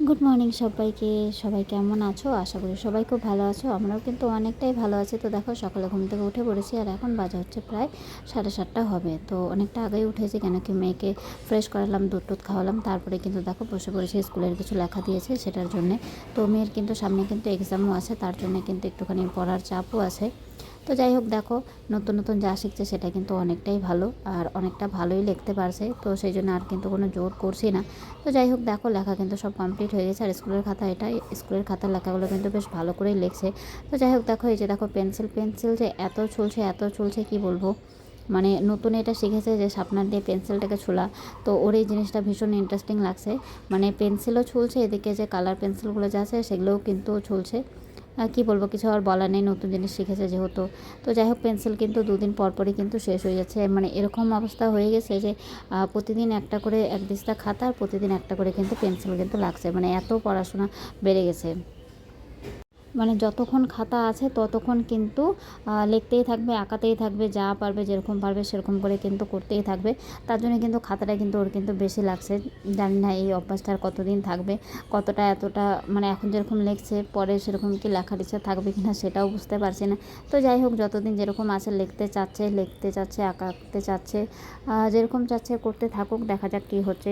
Good morning সবাইকে। সবাই কেমন আছো? আশা করি সবাই খুব ভালো আছো। আমরাও কিন্তু অনেকটাই ভালো আছি। তো দেখো, সকালে ঘুম থেকে উঠে পড়েছি আর এখন বাজে হচ্ছে প্রায় সাড়ে সাতটা হবে। তো অনেকটা আগেই উঠেছি, কেন কি মেয়েকে ফ্রেশ করালাম, দুধ টুধ খাওয়ালাম। তারপরে কিন্তু দেখো, বসে পড়েছি, স্কুলের কিছু লেখা দিয়েছে সেটার জন্যে। তো মেয়ের কিন্তু সামনে কিন্তু এক্সামও আছে, তার জন্য কিন্তু একটুখানি পড়ার চাপও আছে। তো যাই হোক, দেখো, নতুন নতুন যা শিখছে সেটা কিন্তু অনেকটাই ভালো আর অনেকটা ভালোই লিখতে পারছে। তো সেই জন্য আর কিন্তু কোনো জোর করছি না। তো যাই হোক, দেখো, লেখা কিন্তু সব কমপ্লিট হয়ে গেছে। আর স্কুলের খাতা এটা, স্কুলের খাতার লেখাগুলো কিন্তু বেশ ভালো করেই লিখছে। তো যাই হোক, দেখো, এই যে দেখো, পেন্সিল পেন্সিল যে এত চলছে এত চলছে, কি বলব? মানে নতুন এটা শিখেছে যে সাপনার দিয়ে পেন্সিলটাকে ছোলা। তো ওর এই জিনিসটা ভীষণ ইন্টারেস্টিং লাগছে। মানে পেন্সিলও ছুলছে এদিকে যে কালার পেন্সিলগুলো যা আছে, সেগুলোও কিন্তু ছুলছে কী বলব, কিছু আর বলা নেই, নতুন জিনিস শিখেছে যেহেতু। তো যাই হোক পেন্সিল কিন্তু দুদিন পর পরই কিন্তু শেষ হয়ে যাচ্ছে। মানে এরকম অবস্থা হয়ে গেছে যে প্রতিদিন একটা করে এক দিস্তা খাতা আর প্রতিদিন একটা করে কিন্তু পেন্সিল কিন্তু লাগছে। মানে এত পড়াশোনা বেড়ে গেছে। মানে যতক্ষণ খাতা আছে ততক্ষণ কিন্তু লিখতেই থাকবে, আঁকাতেই থাকবে, যা পারবে, যেরকম পারবে সেরকম করে কিন্তু করতেই থাকবে। তার জন্য কিন্তু খাতাটা কিন্তু ওর কিন্তু বেশি লাগছে। জানি না এই অভ্যাসটা আর কতদিন থাকবে, কতটা এতটা মানে এখন যেরকম লিখছে, পরে সেরকম কি লেখার ইচ্ছা থাকবে কি না সেটাও বুঝতে পারছি না। তো যাই হোক, যতদিন যেরকম আছে লিখতে চাচ্ছে লিখতে চাচ্ছে, আঁকাতে চাচ্ছে যেরকম চাচ্ছে করতে থাকুক, দেখা যাক কী হচ্ছে।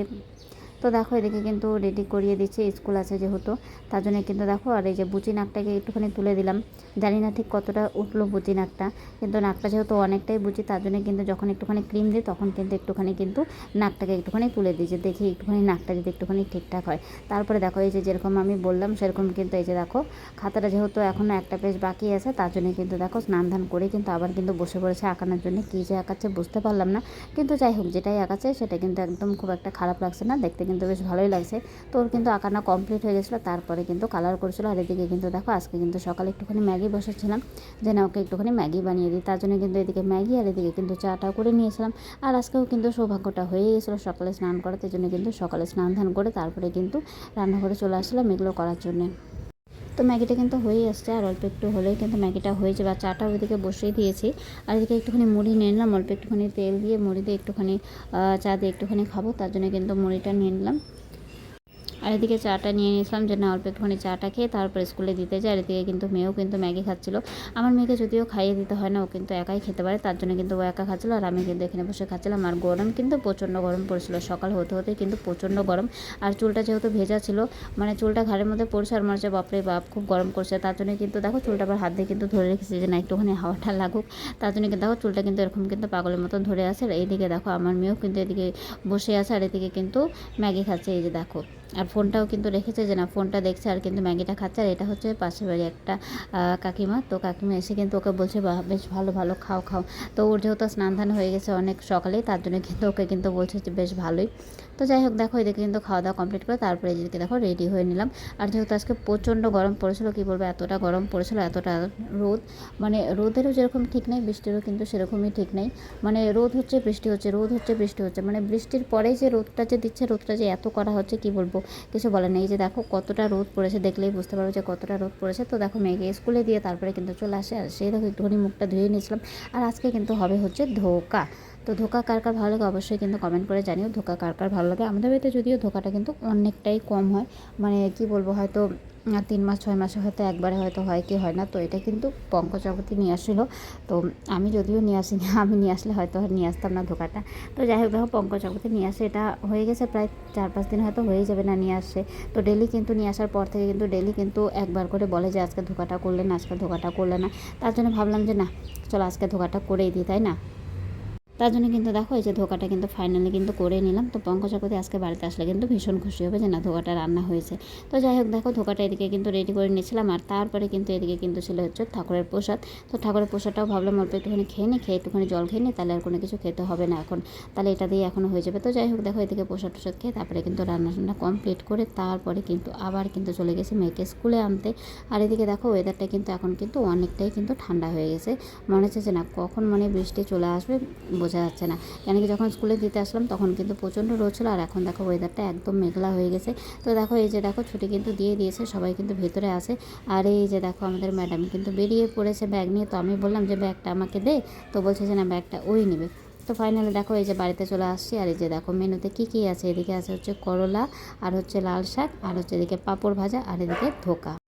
তো দেখো এদিকে কিন্তু রেডি করিয়ে দিচ্ছে স্কুল আছে যেহেতু। তার জন্য কিন্তু দেখো আর এই যে বুচি নাকটাকে একটুখানি তুলে দিলাম। জানি না ঠিক কতটা উঠল বুচি নাকটা, কিন্তু নাকটা যেহেতু অনেকটাই বুচি, তার জন্য কিন্তু যখন একটুখানি ক্রিম দিই, তখন কিন্তু একটুখানি কিন্তু নাকটাকে একটুখানি তুলে যে দেখি একটুখানি নাকটা যদি একটুখানি ঠিকঠাক হয়। তারপরে দেখো এই যে যেরকম আমি বললাম, সেরকম কিন্তু এই যে দেখো, খাতাটা যেহেতু এখনও একটা পেজ বাকি আছে, তার জন্য কিন্তু দেখো স্নান ধান করে কিন্তু আবার কিন্তু বসে পড়েছে আঁকানোর জন্য। কী যে আঁকাচ্ছে বুঝতে পারলাম না, কিন্তু যাই হোক যেটাই আঁকাচ্ছে, সেটা কিন্তু একদম খুব একটা খারাপ লাগছে না, দেখতে কিন্তু বেশ ভালোই লাগছে। তো ওর কিন্তু আঁকাটা কমপ্লিট হয়ে গেছিল, তারপরে কিন্তু কালার করেছিল। আর এদিকে কিন্তু দেখো, আজকে কিন্তু সকালে একটুখানি ম্যাগি বসেছিলাম, যে না ওকে একটুখানি ম্যাগি বানিয়ে দিই। তার জন্য কিন্তু এদিকে ম্যাগি আর এদিকে কিন্তু চাটা করে নিয়েছিলাম। আর আজকেও কিন্তু সৌভাগ্যটা হয়ে গেছিল সকালে স্নান করাতে জন্য কিন্তু সকালে স্নান ধান করে তারপরে কিন্তু রান্নাঘরে চলে আসলাম এগুলো করার জন্যে। তো ম্যাগিটা কিন্তু হয়েই আসছে, আর অল্প একটু হলেই কিন্তু ম্যাগিটা হয়ে যাবে আর চাটা ওইদিকে বসিয়ে দিয়েছি। আর এদিকে একটুখানি মুড়ি নিয়ে নিলাম, অল্প একটুখানি তেল দিয়ে মুড়ি দিয়ে একটুখানি চা দিয়ে একটুখানি খাব, তার জন্য কিন্তু মুড়িটা নিয়ে নিলাম। আর এদিকে চাটা নিয়ে নিয়েছিলাম যে না অল্প একটুখানি চাটা খেয়ে তারপরে স্কুলে দিতে যায়। আর এদিকে কিন্তু মেয়েও কিন্তু ম্যাগি খাচ্ছিলো। আমার মেয়েকে যদিও খাইয়ে দিতে হয় না, ও কিন্তু একাই খেতে পারে, তার জন্য কিন্তু ও একা খাচ্ছিলো। আর আমি কিন্তু এখানে বসে খাচ্ছিলাম। আর গরম কিন্তু প্রচণ্ড গরম পড়েছিল। সকাল হতে হতে কিন্তু প্রচণ্ড গরম। আর চুলটা যেহেতু ভেজা ছিল মানে চুলটা ঘাড়ের মধ্যে পড়ছে। আর মনে বাপরে বাপ, খুব গরম করছে। তার জন্য কিন্তু দেখো, চুলটা আবার হাত দিয়ে কিন্তু ধরে রেখেছি যে না, একটুখানি হাওয়াটা লাগুক। তার জন্য কিন্তু দেখো, চুলটা কিন্তু এরকম কিন্তু পাগলের মতো ধরে আছে। আর এইদিকে দেখো, আমার মেয়েও কিন্তু এদিকে বসে আছে। আর এদিকে কিন্তু ম্যাগি খাচ্ছে। এই যে দেখো। আর ফোনটাও কিন্তু রেখেছে যে না, ফোনটা দেখছে আর কিন্তু ম্যাগিটা খাচ্ছে। আর এটা হচ্ছে পাশের বাড়ি একটা কাকিমা। তো কাকিমা এসে কিন্তু ওকে বলছে বেশ ভালো ভালো, খাও খাও। তো ওর যেহেতু স্নান ধান হয়ে গেছে অনেক সকালে, তার জন্য কিন্তু ওকে কিন্তু বলছে যে, বেশ ভালোই। তো যাই হোক, দেখো, এদিকে কিন্তু খাওয়া দাওয়া কমপ্লিট করে তারপরে এদিকে দেখো রেডি হয়ে নিলাম। আর যেহেতু আজকে প্রচণ্ড গরম পড়েছিল, কী বলব, এতটা গরম পড়েছিল, এতটা রোদ মানে রোদেরও যেরকম ঠিক নেই, বৃষ্টিরও কিন্তু সেরকমই ঠিক নেই। মানে রোদ হচ্ছে, বৃষ্টি হচ্ছে, রোদ হচ্ছে, বৃষ্টি হচ্ছে মানে বৃষ্টির পরেই যে রোদটা যে দিচ্ছে, রোদটা যে এত করা হচ্ছে, কি বলব, কিছু বলে নেই। যে দেখো, কতটা রোদ পড়েছে, দেখলেই বুঝতে পারব যে কতটা রোদ পড়েছে। তো দেখো, মেয়েকে স্কুলে দিয়ে তারপরে কিন্তু চলে আসে, আর সেই দেখো একটুখানি মুখটা ধুয়ে নিয়েছিলাম। আর আজকে কিন্তু হবে হচ্ছে ধোকা। তো ধোকা কার কার ভালো লাগে অবশ্যই কিন্তু কমেন্ট করে জানিও। ধোকা কার কার ভালো লাগে? আমাদের বাড়িতে যদিও ধোকাটা কিন্তু অনেকটাই কম হয়। মানে কি বলব, হয়তো তিন মাস, ছয় মাসে হয়তো একবারে হয়তো হয় কি হয় না। তো এটা কিন্তু পঙ্কজ জগতী নিয়ে আসছিল। তো আমি যদিও নিয়ে আসিনি, আমি নিয়ে আসলে হয়তো আর নিয়ে আসতাম না ধোকাটা। তো যাই হোক, দেখো পঙ্কজ জগতী নিয়ে আসে। এটা হয়ে গেছে প্রায় চার পাঁচ দিন হয়তো হয়ে যাবে না নিয়ে আসছে তো ডেলি কিন্তু নিয়ে আসার পর থেকে কিন্তু ডেলি কিন্তু একবার করে বলে যে, আজকে ধোকাটা করলে না, আজকে ধোকাটা করলে না। তার জন্য ভাবলাম যে, না, চলো আজকে ধোকাটা করেই দিই। তাই না? তার জন্য কিন্তু দেখো, এই যে ধোকাটা কিন্তু ফাইনালি কিন্তু করে নিলাম। তো পঙ্কজাপতি আজকে বাড়িতে আসলে কিন্তু ভীষণ খুশি হবে যে, না, ধোকাটা রান্না হয়েছে। তো যাই হোক, দেখো, ধোকাটা এদিকে কিন্তু রেডি করে নিয়েছিলাম। আর তারপরে কিন্তু এদিকে কিন্তু ছিল হচ্ছে ঠাকুরের প্রসাদ। তো ঠাকুরের প্রসাদটাও ভাবলাম অল্প একটুখানি খেয়ে নিই, খেয়ে একটুখানি জল খেয়ে নিই, তাহলে আর কোনো কিছু খেতে হবে না এখন। তাহলে এটা দিয়ে এখনও হয়ে যাবে। তো যাই হোক, দেখো, এদিকে প্রসাদ টসাদ খেয়ে তারপরে কিন্তু রান্না টান্না কমপ্লিট করে তারপরে কিন্তু আবার কিন্তু চলে গেছে মেয়েকে স্কুলে আনতে। আর এদিকে দেখো ওয়েদারটা কিন্তু এখন কিন্তু অনেকটাই কিন্তু ঠান্ডা হয়ে গেছে। মনে হচ্ছে যে, না, কখন মানে বৃষ্টি চলে আসবে? বোঝা যাচ্ছে না। কেন কি যখন স্কুলে দিতে আসলাম তখন কিন্তু প্রচণ্ড রোদ ছিল আর এখন দেখো ওয়েদারটা একদম মেঘলা হয়ে গেছে। তো দেখো এই যে দেখো ছুটি কিন্তু দিয়ে দিয়েছে, সবাই কিন্তু ভেতরে আসে আর এই যে দেখো আমাদের ম্যাডাম কিন্তু বেরিয়ে পড়েছে ব্যাগ নিয়ে। তো আমি বললাম যে ব্যাগটা আমাকে দে। তো বলছে যে, না ব্যাগটা ওই নেবে। তো ফাইনালি দেখো এই যে বাড়িতে চলে আসছি। আর এই যে দেখো মেনুতে কি কি আছে? এদিকে আছে হচ্ছে করলা, আর হচ্ছে লাল শাক, আর হচ্ছে এদিকে পাঁপড় ভাজা, আর এদিকে ধোকা।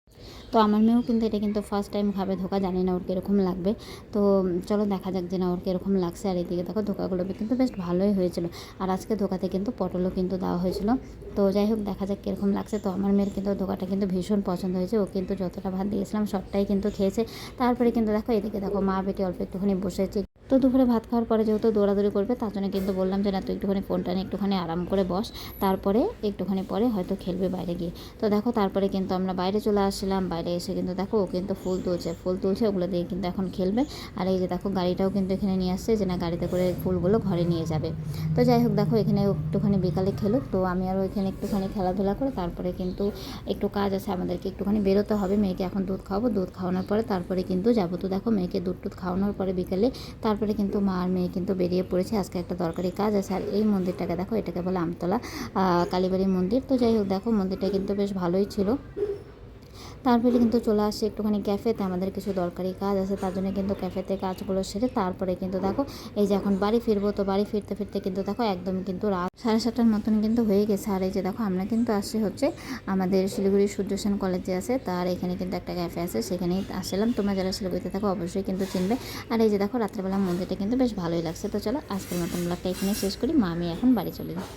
তো আমার মেয়েও কিন্তু এটা কিন্তু ফার্স্ট টাইম খাবে ধোকা জানি না ওর কীরকম লাগবে। তো চলো দেখা যাক যে না ওর কীরকম লাগছে। আর এদিকে দেখো ধোকাগুলো কিন্তু বেশ ভালোই হয়েছিল। আর আজকে ধোকাতে কিন্তু পটলও কিন্তু দেওয়া হয়েছিল। তো যাই হোক, দেখা যাক কীরকম লাগছে। তো আমার মেয়ের কিন্তু ধোকাটা কিন্তু ভীষণ পছন্দ হয়েছে। ও কিন্তু যতটা ভাত দিয়েছিলাম সবটাই কিন্তু খেয়েছে। তারপরে কিন্তু দেখো এদিকে দেখো মা বেটি অল্প একটুখানি বসেছে। তো দুপুরে ভাত খাওয়ার পরে যেহেতু দৌড়াদৌড়ি করবে, তার জন্য কিন্তু বললাম যে, না, তুই একটুখানি ফোনটা নিয়ে একটুখানি আরাম করে বস। তারপরে একটুখানি পরে হয়তো খেলবে বাইরে গিয়ে। তো দেখো, তারপরে কিন্তু আমরা বাইরে চলে আসছিলাম বাইরে এসে কিন্তু দেখো, ও কিন্তু ফুল তুলছে। ফুল তুলছে, ওগুলো দিয়ে কিন্তু এখন খেলবে। আর এই যে দেখো, গাড়িটাও কিন্তু এখানে নিয়ে আসছে, যে না, গাড়িতে করে ফুলগুলো ঘরে নিয়ে যাবে। তো যাই হোক, দেখো, এখানে একটুখানি বিকালে খেলুক। তো আমি আরও এখানে একটুখানি খেলাধুলা করে তারপরে কিন্তু একটু কাজ আছে, আমাদেরকে একটুখানি বেরোতে হবে। মেয়েকে এখন দুধ খাওয়াবো। দুধ খাওয়ানোর পরে তারপরে কিন্তু যাব। তো দেখো, মেয়েকে দুধ টুধ খাওয়ানোর পরে বিকেলে তারপরে কিন্তু মা আর মেয়ে কিন্তু বেরিয়ে পড়েছে। আজকে একটা দরকারি কাজ আছে আর এই মন্দিরটাকে দেখো, এটাকে বলে আমতলা কালীবাড়ি মন্দির। তো যাই হোক, দেখো মন্দিরটা কিন্তু বেশ ভালোই ছিল। তারপরে কিন্তু চলে আসছে একটুখানি ক্যাফেতে, আমাদের কিছু দরকারি কাজ আছে, তার জন্য কিন্তু ক্যাফেতে কাজগুলো সেরে তারপরে কিন্তু দেখো, এই যে এখন বাড়ি ফিরবো, তো বাড়ি ফিরতে ফিরতে কিন্তু দেখো একদম কিন্তু রাত সাড়ে সাতটার মতন কিন্তু হয়ে গেছে। আর এই যে দেখো, আমরা কিন্তু আসছি হচ্ছে আমাদের শিলিগুড়ি সূর্যসেন কলেজ আছে, তার এখানে কিন্তু একটা ক্যাফে আছে, সেখানেই আসলাম। তোমরা যারা শিলিগুড়িতে থাকো অবশ্যই কিন্তু চিনবে। আর এই যে দেখো, রাত্রেবেলা মন্দিরটা কিন্তু বেশ ভালোই লাগছে। তো চলো, আজকের মতন ব্লগটা এখানে শেষ করি। মা, আমি এখন বাড়ি চলে যাই।